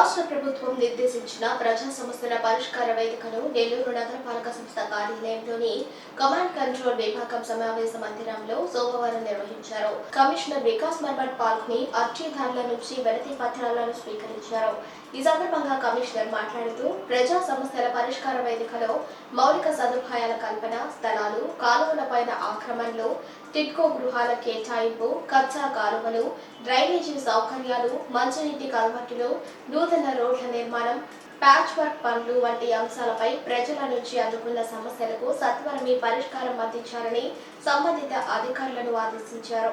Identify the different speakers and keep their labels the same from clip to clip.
Speaker 1: రాష్ట్ర ప్రభుత్వం నిర్దేశించిన ప్రజా సమస్యల పరిష్కార వేదికను నెల్లూరు నగరపాలక సంస్థ కార్యాలయంలోని కమాండ్ కంట్రోల్ విభాగం సమావేశ మందిరంలో సోమవారం నిర్వహించారు. కమిషనర్ వికాస్ మర్మట్ పాల్గొని అర్జీదారుల నుంచి వినతి పత్రాలను స్వీకరించారు. ఈ సందర్భంగా కమిషనర్ మాట్లాడుతూ ప్రజా సమస్యల పరిష్కార వేదికలో మౌలిక సదుపాయాల కల్పన స్థలాలు కాలువలపైన ఆక్రమణలు టిట్కో గృహాల కేటాయింపు కచ్చా కాలువలు డ్రైనేజీ సౌకర్యాలు మంచినీటి కల్వర్టులు నూతన రోడ్ల నిర్మాణం ప్యాచ్ వర్క్ పనులు వంటి అంశాలపై ప్రజల నుంచి అందుకున్న సమస్యలకు సత్వరమే పరిష్కారం అందించాలని సంబంధిత అధికారులను ఆదేశించారు.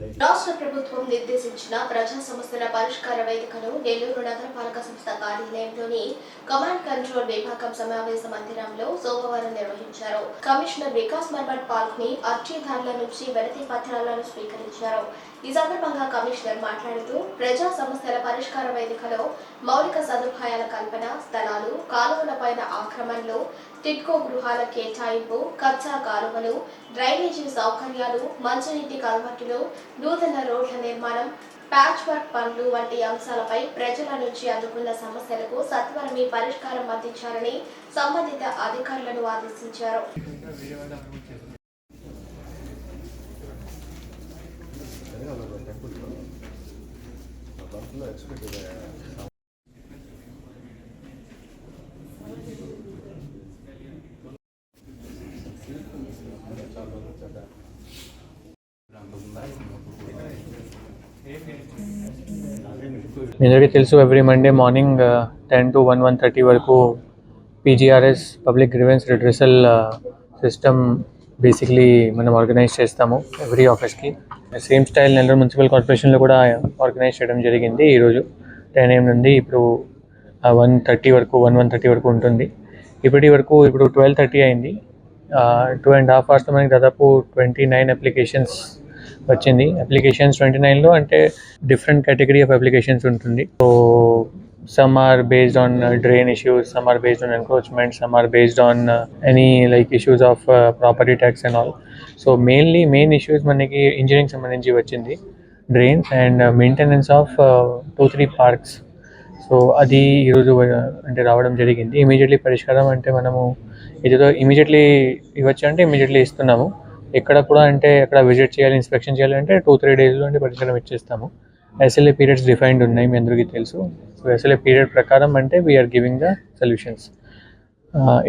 Speaker 1: రాష్ట్ర ప్రభుత్వం నిర్దేశించిన ప్రజా సమస్యల పరిష్కార వేదికను నెల్లూరు నగరపాలక సంస్థ కార్యాలయంలోని కమాండ్ కంట్రోల్ విభాగం సమావేశ మందిరంలో సోమవారం నిర్వహించారు. కమిషనర్ వికాస్ మర్మట్ పాల్గొని అర్జీదారుల నుంచి వినతి పత్రాలను స్వీకరించారు. ఈ సందర్భంగా కమిషనర్ మాట్లాడుతూ ప్రజా సమస్యల పరిష్కార వేదికలో మౌలిక సదుపాయాల కల్పన స్థలాలు కాలువలపైన ఆక్రమణలు టిట్కో గృహాల కేటాయింపు కచ్చా కాలువలు డ్రైనేజీ సౌకర్యాలు మంచినీటి కల్వర్టులు నూతన రోడ్ల నిర్మాణం ప్యాచ్ వర్క్ పనులు వంటి అంశాలపై ప్రజల నుంచి అందుకున్న సమస్యలకు సత్వరమే పరిష్కారం అందించాలని సంబంధిత అధికారులను ఆదేశించారు.
Speaker 2: ఎక్స్పెక్ట్
Speaker 3: మీ అందరికీ తెలుసు every Monday morning ten to one one thirty వరకు PGRS public grievance redressal system basically మనం ఆర్గనైజ్ చేస్తాము ఎవ్రీ ఆఫీస్కి సేమ్ స్టైల్ నెల్లూరు మున్సిపల్ కార్పొరేషన్లో కూడా ఆర్గనైజ్ చేయడం జరిగింది ఈరోజు టెన్ ఏఎం నుండి ఇప్పుడు వన్ థర్టీ వరకు వన్ వన్ థర్టీ వరకు ఉంటుంది. ఇప్పటి వరకు ఇప్పుడు ట్వెల్వ్ థర్టీ అయింది. టూ అండ్ హాఫ్ అవర్స్లో మనకి దాదాపు ట్వంటీ నైన్ అప్లికేషన్స్ వచ్చింది. అప్లికేషన్స్ ట్వంటీ నైన్లో అంటే డిఫరెంట్ కేటగిరీ ఆఫ్ అప్లికేషన్స్ ఉంటుంది. So some are based on drain issues some are based on encroachment some are based on any like issues of property tax and all so mainly main issues మనకి engineering సంబంధించి వచ్చింది. Drains and maintenance of two three parks so అది ఈరోజు uh, అంటే రావడం జరిగింది. Immediately పరిష్కారం అంటే మనము ఏదో ఇమీడియట్లీ ఇవ్వచ్చు అంటే ఇమీడియట్లీ ఇస్తున్నాము. ఎక్కడ కూడా అంటే ఎక్కడ విజిట్ చేయాలి ఇన్స్పెక్షన్ చేయాలి అంటే టూ త్రీ డేస్లో అంటే పరిష్కారం ఇచ్చేస్తాము. ఎస్ఎల్ఏ పీరియడ్స్ డిఫైన్డ్ ఉన్నాయి మీ అందరికీ తెలుసు. సో ఎస్ఎల్ఏ పీరియడ్ ప్రకారం అంటే వీఆర్ గివింగ్ ద సొల్యూషన్స్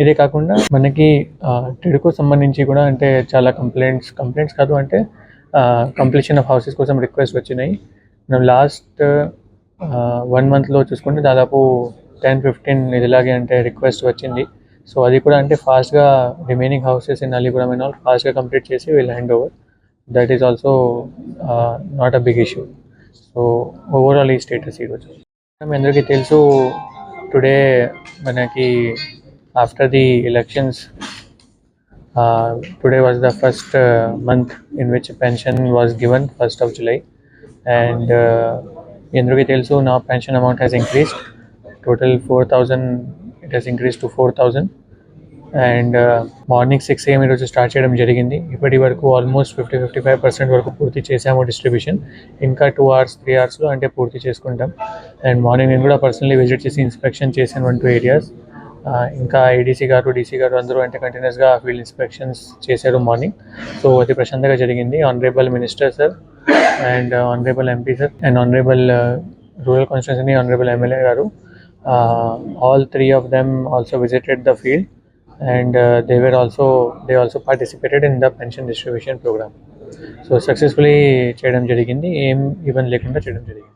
Speaker 3: ఇదే కాకుండా మనకి టిడ్కు సంబంధించి కూడా అంటే చాలా కంప్లైంట్స్ కంప్లైంట్స్ కాదు అంటే కంప్లీషన్ ఆఫ్ హౌసెస్ కోసం రిక్వెస్ట్ వచ్చినాయి. మనం లాస్ట్ వన్ మంత్లో చూసుకుంటే దాదాపు టెన్ ఫిఫ్టీన్ ఇదిలాగే అంటే రిక్వెస్ట్ వచ్చింది. సో అది కూడా అంటే ఫాస్ట్గా remaining houses in Alipuram and all ఫాస్ట్గా కంప్లీట్ చేసి will hand over that is also not a big issue so overall ఈ స్టేటస్ ఈరోజు మీ అందరికీ తెలుసు టుడే మనకి after the elections today was the first month in which pension was given first of July and మీ తెలుసు నా pension amount has increased total four thousand it has increase to four thousand and morning six AM ఈరోజు start చేయడం జరిగింది. ఇప్పటి వరకు almost fifty fifty five percent వరకు పూర్తి చేసాము డిస్ట్రిబ్యూషన్ ఇంకా టూ అవర్స్ త్రీ అవర్స్లో అంటే పూర్తి చేసుకుంటాం. అండ్ మార్నింగ్ నేను కూడా పర్సనలీ విజిట్ చేసి ఇన్స్పెక్షన్ చేశాను వన్ టూ ఏరియాస్ ఇంకా ఐడీసీ గారు డీసీ గారు అందరూ అంటే కంటిన్యూస్గా ఫీల్డ్ ఇన్స్పెక్షన్స్ చేశారు మార్నింగ్ సో అది ప్రశాంతంగా జరిగింది. Honourable minister sir and honourable MP sir and honourable rural constituency honourable MLA గారు. All three of them also visited the field and uh, they were also they also participated in the pension distribution program so successfully చేయడం జరిగింది ఏం ఇబ్బంది లేకుండా చేయడం జరిగింది